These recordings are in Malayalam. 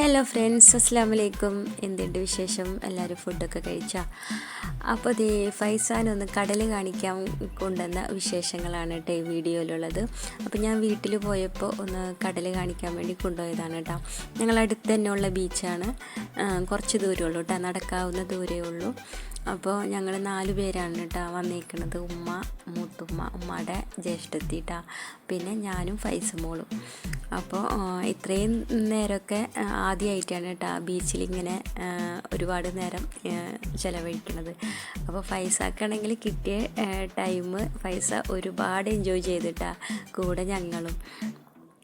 ഹലോ ഫ്രണ്ട്സ് അസ്സാം വലൈക്കും എന്തുണ്ട് വിശേഷം? എല്ലാവരും ഫുഡൊക്കെ കഴിച്ചാൽ അപ്പോൾ ദേ ഫൈസാൻ ഒന്ന് കടൽ കാണിക്കാൻ കൊണ്ടുവന്ന വിശേഷങ്ങളാണ് കേട്ടോ ഈ വീഡിയോയിലുള്ളത്. അപ്പോൾ ഞാൻ വീട്ടിൽ പോയപ്പോൾ ഒന്ന് കടൽ കാണിക്കാൻ വേണ്ടി കൊണ്ടുപോയതാണ് കേട്ടോ ഞങ്ങൾ അടുത്ത് ബീച്ചാണ് കുറച്ച് കുറച്ച് ദൂരമുള്ളൂ കേട്ടോ നടക്കാവുന്ന ദൂരമേ ഉള്ളൂ. അപ്പോൾ ഞങ്ങൾ നാല് പേരാണ് കേട്ടോ വന്നിരിക്കുന്നത് ഉമ്മ മൂത്തുമ്മ ഉമ്മയുടെ ജ്യേഷ്ഠത്തി ട്ടാ പിന്നെ ഞാനും ഫൈസ് മോളും അപ്പോൾ ഇത്രയും നേരമൊക്കെ ആദ്യമായിട്ടാണ് കേട്ടോ ബീച്ചിൽ ഇങ്ങനെ ഒരുപാട് നേരം ചിലവഴിക്കുന്നത് അപ്പോൾ ഫൈസാക്കാണെങ്കിൽ കിട്ടിയ ടൈം ഫൈസ ഒരുപാട് എൻജോയ് ചെയ്തിട്ടാ കൂടെ ഞങ്ങളും.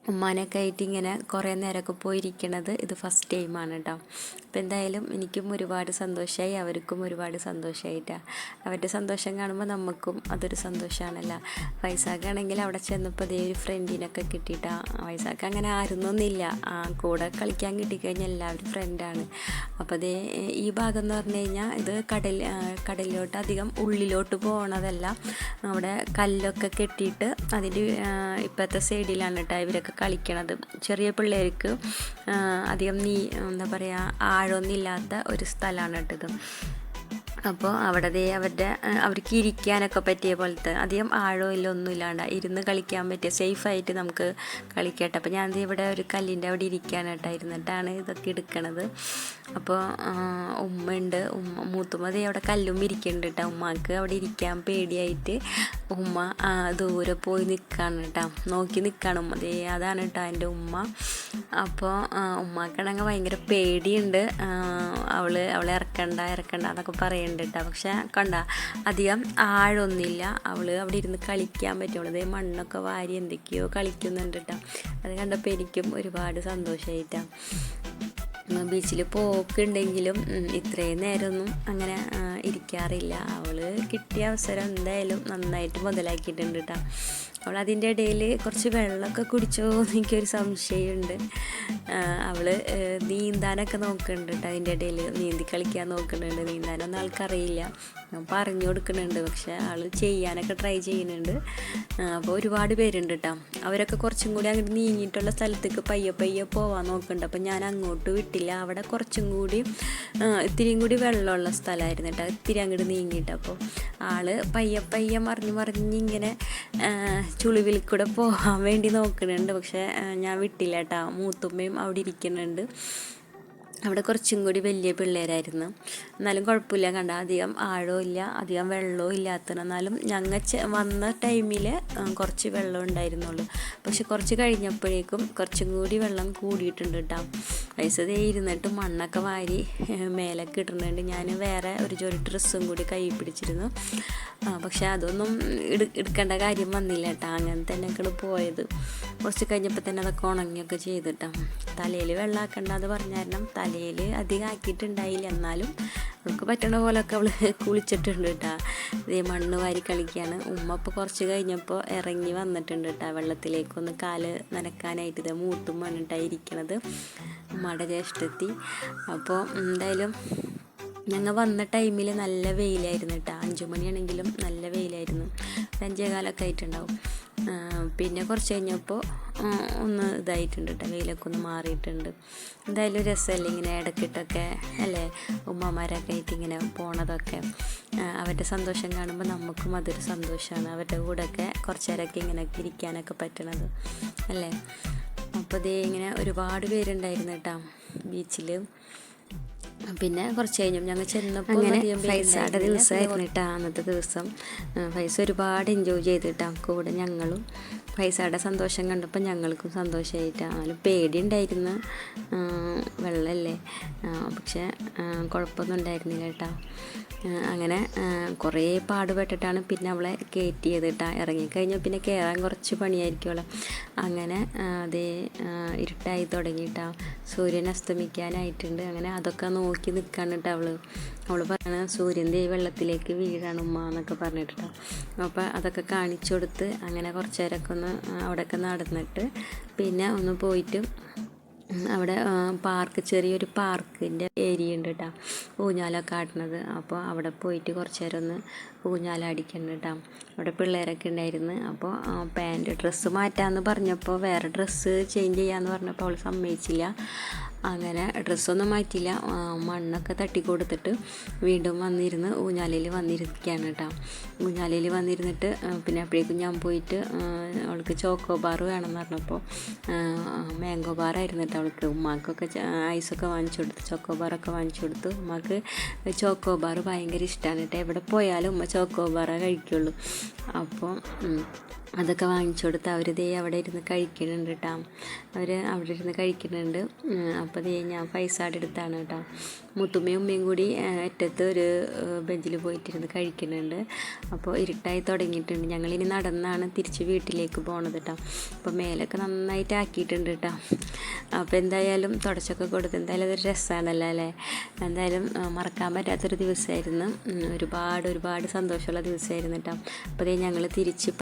ഉമ്മാനൊക്കെ ആയിട്ട് ഇങ്ങനെ കുറേ നേരമൊക്കെ പോയിരിക്കണത് ഇത് ഫസ്റ്റ് ടൈമാണ് കേട്ടോ അപ്പോൾ എന്തായാലും എനിക്കും ഒരുപാട് സന്തോഷമായി അവർക്കും ഒരുപാട് സന്തോഷമായിട്ടാണ് അവരുടെ സന്തോഷം കാണുമ്പോൾ നമുക്കും അതൊരു സന്തോഷമാണല്ലോ വൈസാഖാണെങ്കിൽ അവിടെ ചെന്നപ്പോൾ അതേ ഒരു ഫ്രണ്ടിനൊക്കെ കിട്ടിയിട്ടാ വൈസാഖ് അങ്ങനെ ആരുന്നൊന്നുമില്ല. ആ, കൂടെ കളിക്കാൻ കിട്ടിക്കഴിഞ്ഞാൽ എല്ലാവരും ഫ്രണ്ടാണ് അപ്പോൾ അതേ ഈ ഭാഗം എന്ന് പറഞ്ഞു കഴിഞ്ഞാൽ ഇത് കടൽ കടലിലോട്ട് അധികം ഉള്ളിലോട്ട് പോകണതല്ല അവിടെ കല്ലൊക്കെ കെട്ടിയിട്ട് അതിന്റെ ഇപ്പോഴത്തെ സൈഡിലാണ് കേട്ടോ ഇവരൊക്കെ കളിക്കണത്. ചെറിയ പിള്ളേർക്ക് അധികം നീ എന്താ പറയുക ആഴമൊന്നുമില്ലാത്ത ഒരു സ്ഥലമാണ് കേട്ടത്. അപ്പോൾ അവിടെ അവരുടെ അവർക്ക് ഇരിക്കാനൊക്കെ പറ്റിയ പോലത്തെ അധികം ആഴോ ഇല്ല ഒന്നും ഇല്ലാണ്ട് ഇരുന്ന് കളിക്കാൻ പറ്റിയ സേഫായിട്ട് നമുക്ക് കളിക്കട്ടെ. അപ്പോൾ ഞാൻ ഇവിടെ ഒരു കല്ലിന്റെ അവിടെ ഇരിക്കാനായിട്ട് ഇരുന്നിട്ടാണ് ഇതൊക്കെ എടുക്കണത്. അപ്പോൾ ഉമ്മ ഉണ്ട് ഉമ്മ മൂത്തുമ്മ ദേ അവിടെ കല്ലും ഇരിക്കുന്നുണ്ട് കേട്ടോ. ഉമ്മാക്ക് അവിടെ ഇരിക്കാൻ പേടിയായിട്ട് ഉമ്മ ആ, ദൂരെ പോയി നിൽക്കാണ് കേട്ടോ നോക്കി നിൽക്കാണ് ഉമ്മ. ദേ അതാണ് കേട്ടോ എന്റെ ഉമ്മ. അപ്പോൾ ഉമ്മാക്കാണെങ്കിൽ ഭയങ്കര പേടിയുണ്ട്. അവൾ അവൾ ഇറക്കണ്ട ഇറക്കണ്ട എന്നൊക്കെ പറയുന്നുണ്ട് കേട്ടോ പക്ഷെ കണ്ട അധികം ആഴൊന്നുമില്ല. അവൾ അവിടെ ഇരുന്ന് കളിക്കാൻ പറ്റുള്ളൂ. അതേ മണ്ണൊക്കെ വാരി എന്തൊക്കെയോ കളിക്കുന്നുണ്ട് കേട്ടോ അത് കണ്ടപ്പോൾ എനിക്കും ഒരുപാട് സന്തോഷമായിട്ടാണ് ബീച്ചിൽ പോക്കുണ്ടെങ്കിലും ഇത്രയും നേരമൊന്നും അങ്ങനെ ഇരിക്കാറില്ല. അവൾ കിട്ടിയ അവസരം എന്തായാലും നന്നായിട്ട് മുതലാക്കിയിട്ടുണ്ട് കേട്ടോ അവൾ അതിന്റെ ഇടയിൽ കുറച്ച് വെള്ളമൊക്കെ കുടിച്ചോ എനിക്കൊരു സംശയമുണ്ട്. അവൾ നീന്താനൊക്കെ നോക്കുന്നുണ്ട് കേട്ടോ അതിന്റെ ഇടയിൽ നീന്തി കളിക്കാൻ നോക്കുന്നുണ്ട്. നീന്താനൊന്നും ആൾക്കറിയില്ല. പറഞ്ഞു കൊടുക്കുന്നുണ്ട്. പക്ഷെ ആൾ ചെയ്യാനൊക്കെ ട്രൈ ചെയ്യുന്നുണ്ട്. അപ്പോൾ ഒരുപാട് പേരുണ്ട് കേട്ടോ അവരൊക്കെ കുറച്ചും കൂടി അങ്ങോട്ട് നീങ്ങിയിട്ടുള്ള സ്ഥലത്തേക്ക് പയ്യെ പയ്യെ പോവാൻ നോക്കുന്നുണ്ട്. അപ്പോൾ ഞാൻ അങ്ങോട്ട് വിട്ടില്ല. അവിടെ കുറച്ചും കൂടി ഇത്തിരിയും കൂടി വെള്ളമുള്ള സ്ഥലമായിരുന്നു കേട്ടോ ഇത്തിരി അങ്ങോട്ട് നീങ്ങിയിട്ട് അപ്പോൾ ആൾ പയ്യെ പയ്യെ മറിഞ്ഞ് മറിഞ്ഞ് ഇങ്ങനെ ചുളിവിൽ കൂടെ പോകാൻ വേണ്ടി നോക്കുന്നുണ്ട് പക്ഷേ ഞാൻ വിട്ടില്ല കേട്ടോ. മൂത്തുമ്മയും അവിടെ ഇരിക്കുന്നുണ്ട്. അവിടെ കുറച്ചും കൂടി വലിയ പിള്ളേരായിരുന്നു. എന്നാലും കുഴപ്പമില്ല കണ്ട? അധികം ആഴവും ഇല്ല അധികം വെള്ളവും ഇല്ലാത്ത എന്നാലും ഞങ്ങൾ വന്ന ടൈമിൽ കുറച്ച് വെള്ളം ഉണ്ടായിരുന്നുള്ളൂ. പക്ഷെ കുറച്ച് കഴിഞ്ഞപ്പോഴേക്കും കുറച്ചും കൂടി വെള്ളം കൂടിയിട്ടുണ്ട് കേട്ടോ. പൈസ ദേ ഇരുന്നിട്ട് മണ്ണൊക്കെ വാരി മേലൊക്കെ ഇട്ടിട്ടുണ്ട്. ഞാൻ വേറെ ഒരു ജോലി ഡ്രസ്സും കൂടി കൈ പിടിച്ചിരുന്നു. പക്ഷേ അതൊന്നും എടു- എടുക്കേണ്ട കാര്യം വന്നില്ല കേട്ടോ അങ്ങനെ തന്നെ ഒക്കെ പോയത്. കുറച്ച് കഴിഞ്ഞപ്പോൾ തന്നെ അതൊക്കെ ഉണങ്ങിയൊക്കെ ചെയ്തിട്ടാ. തലയിൽ വെള്ളമാക്കണ്ട അത് പറഞ്ഞാരണം തലയിൽ അധികം ആക്കിയിട്ടുണ്ടായില്ല. എന്നാലും അവൾക്ക് പറ്റണ പോലൊക്കെ അവൾ കുളിച്ചിട്ടുണ്ട് കേട്ടോ ഇതേ മണ്ണ് വാരി കളിക്കുകയാണ് ഉമ്മ ഇപ്പോൾ കുറച്ച് കഴിഞ്ഞപ്പോൾ ഇറങ്ങി വന്നിട്ടുണ്ട് കേട്ടോ വെള്ളത്തിലേക്കൊന്ന് കാൽ നനക്കാനായിട്ട്. ഇത് മൂത്തും മണ്ണിട്ടാണ് ഇരിക്കണത്. ഉമ്മയുടെ ജ്യേഷ്ഠത്തി അപ്പോൾ എന്തായാലും ഞങ്ങൾ വന്ന ടൈമിൽ നല്ല വെയിലായിരുന്നു കേട്ടോ അഞ്ചു മണിയാണെങ്കിലും നല്ല വെയിലായിരുന്നു. ഒരു അഞ്ചേ കാലൊക്കെ ആയിട്ടുണ്ടാവും പിന്നെ കുറച്ച് കഴിഞ്ഞപ്പോൾ ഒന്ന് ഇതായിട്ടുണ്ട് കേട്ടോ വെയിലൊക്കെ ഒന്ന് മാറിയിട്ടുണ്ട്. എന്തായാലും രസമല്ലേ ഇങ്ങനെ ഇടക്കിട്ടൊക്കെ അല്ലേ? ഉമ്മമാരൊക്കെ ആയിട്ട് ഇങ്ങനെ പോണതൊക്കെ. അവരുടെ സന്തോഷം കാണുമ്പോൾ നമുക്കും അതൊരു സന്തോഷമാണ് അവരുടെ കൂടെയൊക്കെ കുറച്ച് നേരമൊക്കെ ഇങ്ങനെ ഇരിക്കാനൊക്കെ പറ്റണത്. അല്ലേ? അപ്പോൾ ദേ ഇങ്ങനെ ഒരുപാട് പേരുണ്ടായിരുന്നു കേട്ടോ ബീച്ചിൽ പിന്നെ കുറച്ച് കഴിഞ്ഞു. ഞങ്ങൾ ചെന്നപ്പോൾ അങ്ങനെ ഫൈസാടെ ദിവസമായിരുന്നു കേട്ടോ അന്നത്തെ ദിവസം. ഫൈസ ഒരുപാട് എൻജോയ് ചെയ്തിട്ടാ. കൂടെ ഞങ്ങളും ഫൈസയുടെ സന്തോഷം കണ്ടപ്പോൾ ഞങ്ങൾക്കും സന്തോഷമായിട്ടാണ് എന്നാലും പേടിയുണ്ടായിരുന്നു. വെള്ളമല്ലേ പക്ഷേ കുഴപ്പമൊന്നും ഉണ്ടായിരുന്നില്ല കേട്ടോ. അങ്ങനെ കുറേ പാടുപെട്ടിട്ടാണ് പിന്നെ അവളെ കയറ്റിയത് കേട്ടോ ഇറങ്ങിക്കഴിഞ്ഞാൽ പിന്നെ കയറാൻ കുറച്ച് പണിയായിരിക്കുമല്ലോ അങ്ങനെ അത് ഇരുട്ടായി തുടങ്ങിയിട്ടാ. സൂര്യൻ അസ്തമിക്കാനായിട്ടുണ്ട്. അങ്ങനെ അതൊക്കെ നോക്കി നിൽക്കാണ് കേട്ടോ അവൾ. അവൾ പറയണ സൂര്യന്റെ വെള്ളത്തിലേക്ക് വീഴാണ് ഉമ്മ എന്നൊക്കെ പറഞ്ഞിട്ടോ അപ്പോൾ അതൊക്കെ കാണിച്ചു കൊടുത്ത് അങ്ങനെ കുറച്ച് നേരമൊക്കെ ഒന്ന് അവിടെയൊക്കെ നടന്നിട്ട് പിന്നെ ഒന്ന് പോയിട്ട് അവിടെ പാർക്ക് ചെറിയൊരു പാർക്കിന്റെ ഏരിയ ഉണ്ട് കേട്ടോ ഊഞ്ഞാലൊക്കെ ആട്ടണത് അപ്പോൾ അവിടെ പോയിട്ട് കുറച്ച് നേരം ഒന്ന് ഊഞ്ഞാലടിക്കുന്നുണ്ട് കേട്ടോ അവിടെ പിള്ളേരൊക്കെ ഉണ്ടായിരുന്നു. അപ്പോൾ പാന്റ് ഡ്രസ്സ് മാറ്റാമെന്ന് പറഞ്ഞപ്പോൾ വേറെ ഡ്രസ്സ് ചേഞ്ച് ചെയ്യാമെന്ന് പറഞ്ഞപ്പോൾ അവൾ സമ്മതിച്ചില്ല. അങ്ങനെ ഡ്രസ്സൊന്നും മാറ്റിയില്ല. മണ്ണൊക്കെ തട്ടി കൊടുത്തിട്ട് വീണ്ടും വന്നിരുന്ന് ഊഞ്ഞാലയിൽ വന്നിരിക്കുകയാണ് കേട്ടോ ഊഞ്ഞാലയിൽ വന്നിരുന്നിട്ട് പിന്നെ അപ്പോഴേക്കും ഞാൻ പോയിട്ട് അവൾക്ക് ചോക്കോ ബാർ വേണമെന്ന് പറഞ്ഞപ്പോൾ മാംഗോ ബാറായിരുന്നു കേട്ടോ അവൾക്ക്. ഉമ്മാക്കൊക്കെ ഐസൊക്കെ വാങ്ങിച്ചു കൊടുത്തു ചോക്കോ ബാറൊക്കെ വാങ്ങിച്ചു കൊടുത്തു ഉമ്മാക്ക് ചോക്കോ ബാർ ഭയങ്കര ഇഷ്ടമാണ് കേട്ടോ എവിടെ പോയാലും ഉമ്മ ചോക്കോ ബാറേ കഴിക്കുള്ളൂ. അപ്പോൾ അതൊക്കെ വാങ്ങിച്ചു കൊടുത്ത് അവർ ദേ അവിടെ ഇരുന്ന് കഴിക്കുന്നുണ്ട് കേട്ടോ അവർ അവിടെ ഇരുന്ന് കഴിക്കുന്നുണ്ട്. അപ്പോൾ ദേ ഞാൻ പൈസ എടുത്താണ് കേട്ടോ. മുത്തുമ്മയും ഉമ്മയും കൂടി അറ്റത്ത് ഒരു ബെഞ്ചിൽ പോയിട്ടിരുന്ന് കഴിക്കുന്നുണ്ട്. അപ്പോൾ ഇരുട്ടായി തുടങ്ങിയിട്ടുണ്ട്. ഞങ്ങളിനി നടന്നാണ് തിരിച്ച് വീട്ടിലേക്ക് പോണത് കേട്ടോ. അപ്പോൾ മേലൊക്കെ നന്നായിട്ട് ആക്കിയിട്ടുണ്ട് കേട്ടോ. അപ്പോൾ എന്തായാലും തുടച്ചൊക്കെ കൊടുത്ത് എന്തായാലും അതൊരു രസമാണല്ലോ അല്ലേ? എന്തായാലും മറക്കാൻ പറ്റാത്തൊരു ദിവസമായിരുന്നു ഒരുപാട് ഒരുപാട് സന്തോഷമുള്ള ദിവസമായിരുന്നു കേട്ടോ. അപ്പോൾ ഞങ്ങൾ തിരിച്ച്